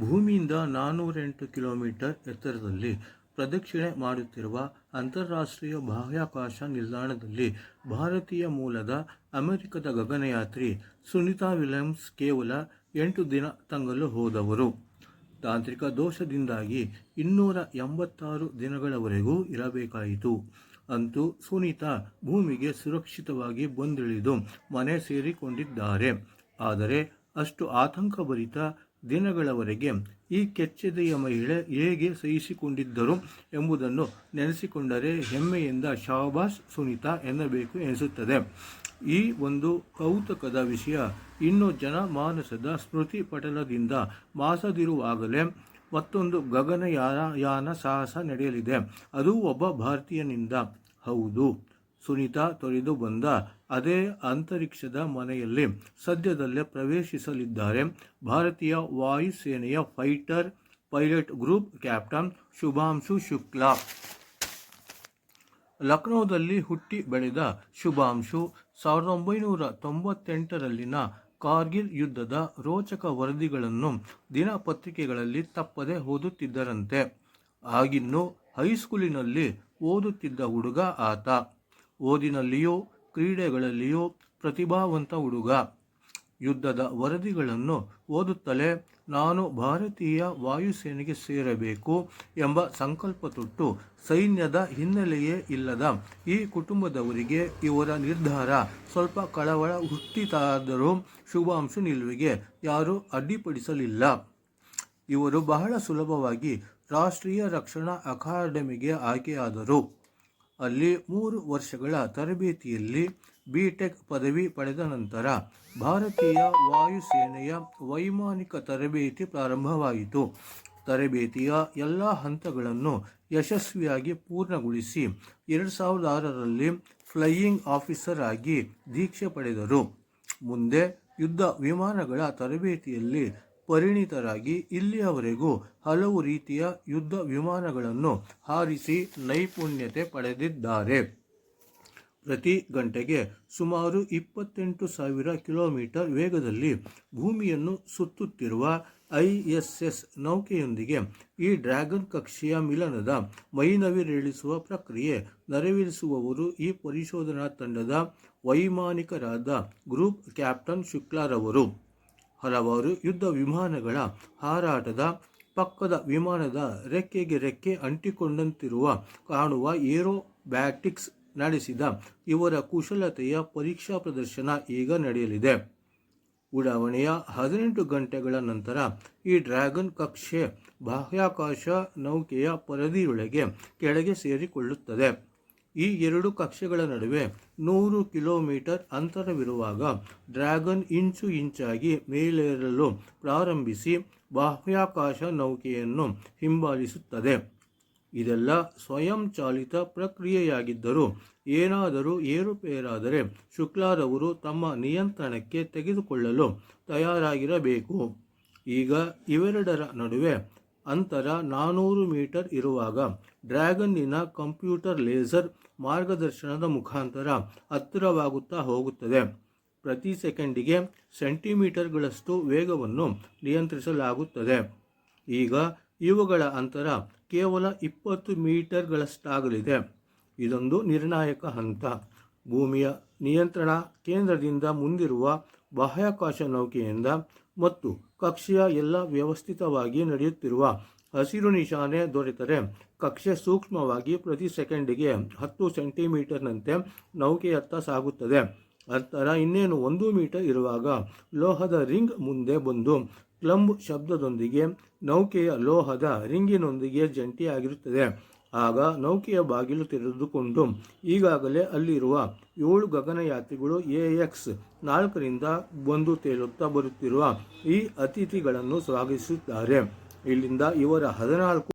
ಭೂಮಿಯಿಂದ ನಾನ್ನೂರೆಂಟು ಕಿಲೋಮೀಟರ್ ಎತ್ತರದಲ್ಲಿ ಪ್ರದಕ್ಷಿಣೆ ಮಾಡುತ್ತಿರುವ ಅಂತಾರಾಷ್ಟ್ರೀಯ ಬಾಹ್ಯಾಕಾಶ ನಿಲ್ದಾಣದಲ್ಲಿ ಭಾರತೀಯ ಮೂಲದ ಅಮೆರಿಕದ ಗಗನಯಾತ್ರಿ ಸುನೀತಾ ವಿಲಿಯಮ್ಸ್ ಕೇವಲ ಎಂಟು ದಿನ ತಂಗಲು ಹೋದವರು. ತಾಂತ್ರಿಕ ದೋಷದಿಂದಾಗಿ ಇನ್ನೂರ ಎಂಬತ್ತಾರು ದಿನಗಳವರೆಗೂ ಇರಬೇಕಾಯಿತು. ಅಂತೂ ಸುನೀತಾ ಭೂಮಿಗೆ ಸುರಕ್ಷಿತವಾಗಿ ಬಂದಿಳಿದು ಮನೆ ಸೇರಿಕೊಂಡಿದ್ದಾರೆ. ಆದರೆ ಅಷ್ಟು ಆತಂಕಭರಿತ ದಿನಗಳವರೆಗೆ ಈ ಕೆಚ್ಚೆದೆಯ ಮಹಿಳೆ ಹೇಗೆ ಸಹಿಸಿಕೊಂಡಿದ್ದರು ಎಂಬುದನ್ನು ನೆನೆಸಿಕೊಂಡರೆ ಹೆಮ್ಮೆಯಿಂದ ಶಾಬಾಸ್ ಸುನೀತಾ ಎನ್ನಬೇಕು ಎನಿಸುತ್ತದೆ. ಈ ಒಂದು ಕೌತುಕದ ವಿಷಯ ಇನ್ನು ಜನಮಾನಸದ ಸ್ಮೃತಿ ಪಟಲದಿಂದ ಮಾಸದಿರುವಾಗಲೇ ಮತ್ತೊಂದು ಗಗನಯಾನ ಯಾನ ಸಾಹಸ ನಡೆಯಲಿದೆ. ಅದು ಒಬ್ಬ ಭಾರತೀಯನಿಂದ. ಹೌದು. ಸುನೀತಾ ತೊರೆದು ಬಂದ ಅದೇ ಅಂತರಿಕ್ಷದ ಮನೆಯಲ್ಲಿ ಸದ್ಯದಲ್ಲೇ ಪ್ರವೇಶಿಸಲಿದ್ದಾರೆ. ಭಾರತೀಯ ವಾಯುಸೇನೆಯ fighter pilot group captain Shubhanshu Shukla. ಲಕ್ನೋದಲ್ಲಿ ಹುಟ್ಟಿ ಬೆಳೆದ ಶುಭಾಂಶು, ಸಾವಿರದ ಒಂಬೈನೂರ ತೊಂಬತ್ತೆಂಟರಲ್ಲಿನ ಕಾರ್ಗಿಲ್ ಯುದ್ಧದ ರೋಚಕ ವರದಿಗಳನ್ನು ದಿನಪತ್ರಿಕೆಗಳಲ್ಲಿ ತಪ್ಪದೆ ಓದುತ್ತಿದ್ದರಂತೆ. ಆಗಿನ್ನೂ ಹೈಸ್ಕೂಲಿನಲ್ಲಿ ಓದುತ್ತಿದ್ದ ಹುಡುಗ ಆತ. ಓದಿನಲ್ಲಿಯೂ, ಕ್ರೀಡೆಗಳಲ್ಲಿಯೋ ಪ್ರತಿಭಾವಂತ ಹುಡುಗ. ಯುದ್ಧದ ವರದಿಗಳನ್ನು ಓದುತ್ತಲೇ ನಾನು ಭಾರತೀಯ ವಾಯುಸೇನೆಗೆ ಸೇರಬೇಕು ಎಂಬ ಸಂಕಲ್ಪ ತೊಟ್ಟು ಸೈನ್ಯದ ಹಿನ್ನೆಲೆಯೇ ಇಲ್ಲದ ಈ ಕುಟುಂಬದವರಿಗೆ ಇವರ ನಿರ್ಧಾರ ಸ್ವಲ್ಪ ಕಳವಳ ಹುಟ್ಟಿತಾದರೂ ಶುಭಾಂಶ ನಿಲುವಿಗೆ ಯಾರೂ ಅಡ್ಡಿಪಡಿಸಲಿಲ್ಲ. ಇವರು ಬಹಳ ಸುಲಭವಾಗಿ ರಾಷ್ಟ್ರೀಯ ರಕ್ಷಣಾ ಅಕಾಡೆಮಿಗೆ ಆಯ್ಕೆಯಾದರು. ಅಲ್ಲಿ ಮೂರು ವರ್ಷಗಳ ತರಬೇತಿಯಲ್ಲಿ ಬಿ ಟೆಕ್ ಪದವಿ ಪಡೆದ ನಂತರ ಭಾರತೀಯ ವಾಯುಸೇನೆಯ ವೈಮಾನಿಕ ತರಬೇತಿ ಪ್ರಾರಂಭವಾಯಿತು. ತರಬೇತಿಯ ಎಲ್ಲ ಹಂತಗಳನ್ನು ಯಶಸ್ವಿಯಾಗಿ ಪೂರ್ಣಗೊಳಿಸಿ ಎರಡು ಸಾವಿರದ ಆರರಲ್ಲಿ ಫ್ಲೈಯಿಂಗ್ ಆಫೀಸರ್ ಆಗಿ ದೀಕ್ಷೆ ಪಡೆದರು. ಮುಂದೆ ಯುದ್ಧ ವಿಮಾನಗಳ ತರಬೇತಿಯಲ್ಲಿ ಪರಿಣಿತರಾಗಿ ಇಲ್ಲಿಯವರೆಗೂ ಹಲವು ರೀತಿಯ ಯುದ್ಧ ವಿಮಾನಗಳನ್ನು ಹಾರಿಸಿ ನೈಪುಣ್ಯತೆ ಪಡೆದಿದ್ದಾರೆ. ಪ್ರತಿ ಗಂಟೆಗೆ ಸುಮಾರು ಇಪ್ಪತ್ತೆಂಟು ಸಾವಿರ ಕಿಲೋಮೀಟರ್ ವೇಗದಲ್ಲಿ ಭೂಮಿಯನ್ನು ಸುತ್ತುತ್ತಿರುವ ಐ ಎಸ್ ಎಸ್ ನೌಕೆಯೊಂದಿಗೆ ಈ ಡ್ರ್ಯಾಗನ್ ಕಕ್ಷೆಯ ಮಿಲನದ ಮೈನವಿರೇಳಿಸುವ ಪ್ರಕ್ರಿಯೆ ನೆರವೇರಿಸುವವರು ಈ ಪರಿಶೋಧನಾ ತಂಡದ ವೈಮಾನಿಕರಾದ ಗ್ರೂಪ್ ಕ್ಯಾಪ್ಟನ್ ಶುಕ್ಲಾರವರು. ಹಲವಾರು ಯುದ್ಧ ವಿಮಾನಗಳ ಹಾರಾಟದ ಪಕ್ಕದ ವಿಮಾನದ ರೆಕ್ಕೆಗೆ ರೆಕ್ಕೆ ಅಂಟಿಕೊಂಡಂತಿರುವ ಕಾಣುವ ಏರೋಬ್ಯಾಟಿಕ್ಸ್ ನಡೆಸಿದ ಇವರ ಕುಶಲತೆಯ ಪರೀಕ್ಷಾ ಪ್ರದರ್ಶನ ಈಗ ನಡೆಯಲಿದೆ. ಉಡಾವಣೆಯ ಹದಿನೆಂಟು ಗಂಟೆಗಳ ನಂತರ ಈ ಡ್ರ್ಯಾಗನ್ ಕಕ್ಷೆ ಬಾಹ್ಯಾಕಾಶ ನೌಕೆಯ ಪರದಿಯೊಳಗೆ ಕೆಳಗೆ ಸೇರಿಕೊಳ್ಳುತ್ತದೆ. ಈ ಎರಡು ಕಕ್ಷೆಗಳ ನಡುವೆ ನೂರು ಕಿಲೋಮೀಟರ್ ಅಂತರವಿರುವಾಗ ಡ್ರ್ಯಾಗನ್ ಇಂಚು ಇಂಚಾಗಿ ಮೇಲೇರಲು ಪ್ರಾರಂಭಿಸಿ ಬಾಹ್ಯಾಕಾಶ ನೌಕೆಯನ್ನು ಹಿಂಬಾಲಿಸುತ್ತದೆ. ಇದೆಲ್ಲ ಸ್ವಯಂಚಾಲಿತ ಪ್ರಕ್ರಿಯೆಯಾಗಿದ್ದರೂ ಏನಾದರೂ ಏರುಪೇರಾದರೆ ಶುಕ್ಲಾರವರು ತಮ್ಮ ನಿಯಂತ್ರಣಕ್ಕೆ ತೆಗೆದುಕೊಳ್ಳಲು ತಯಾರಾಗಿರಬೇಕು. ಈಗ ಇವೆರಡರ ನಡುವೆ ಅಂತರ ನಾನೂರು ಮೀಟರ್ ಇರುವಾಗ ಡ್ರ್ಯಾಗನ್ನಿನ ಕಂಪ್ಯೂಟರ್ ಲೇಸರ್ ಮಾರ್ಗದರ್ಶನದ ಮುಖಾಂತರ ಹತ್ತಿರವಾಗುತ್ತಾ ಹೋಗುತ್ತದೆ. ಪ್ರತಿ ಸೆಕೆಂಡಿಗೆ ಸೆಂಟಿಮೀಟರ್ಗಳಷ್ಟು ವೇಗವನ್ನು ನಿಯಂತ್ರಿಸಲಾಗುತ್ತದೆ. ಈಗ ಇವುಗಳ ಅಂತರ ಕೇವಲ ಇಪ್ಪತ್ತು ಮೀಟರ್ಗಳಷ್ಟಾಗಲಿದೆ. ಇದೊಂದು ನಿರ್ಣಾಯಕ ಹಂತ. ಭೂಮಿಯ ನಿಯಂತ್ರಣ ಕೇಂದ್ರದಿಂದ ಮುಂದಿರುವ ಬಾಹ್ಯಾಕಾಶ ನೌಕೆಯಿಂದ ಮತ್ತು ಕಕ್ಷೆಯ ಎಲ್ಲ ವ್ಯವಸ್ಥಿತವಾಗಿ ನಡೆಯುತ್ತಿರುವ ಹಸಿರು ನಿಶಾನೆ ದೊರೆತರೆ. ಕಕ್ಷೆ ಸೂಕ್ಷ್ಮವಾಗಿ ಪ್ರತಿ ಸೆಕೆಂಡಿಗೆ ಹತ್ತು ಸೆಂಟಿಮೀಟರ್ನಂತೆ ನೌಕೆಯತ್ತ ಸಾಗುತ್ತದೆ. ನಂತರ ಇನ್ನೇನು ಒಂದು ಮೀಟರ್ ಇರುವಾಗ ಲೋಹದ ರಿಂಗ್ ಮುಂದೆ ಬಂದು ಕ್ಲಂಬ್ ಶಬ್ದದೊಂದಿಗೆ ನೌಕೆಯ ಲೋಹದ ರಿಂಗಿನೊಂದಿಗೆ ಜಂಟಿಯಾಗಿರುತ್ತದೆ. ಆಗ ನೌಕೆಯ ಬಾಗಿಲು ತೆರೆದುಕೊಂಡು ಈಗಾಗಲೇ ಅಲ್ಲಿರುವ ಏಳು ಗಗನಯಾತ್ರಿಗಳು ಎ ಎಕ್ಸ್ ನಾಲ್ಕರಿಂದ ಬಂದು ತೇಲುತ್ತಾ ಬರುತ್ತಿರುವ ಈ ಅತಿಥಿಗಳನ್ನು ಸ್ವಾಗತಿಸುತ್ತಾರೆ. ಇಲ್ಲಿಂದ ಇವರ ಹದಿನಾಲ್ಕು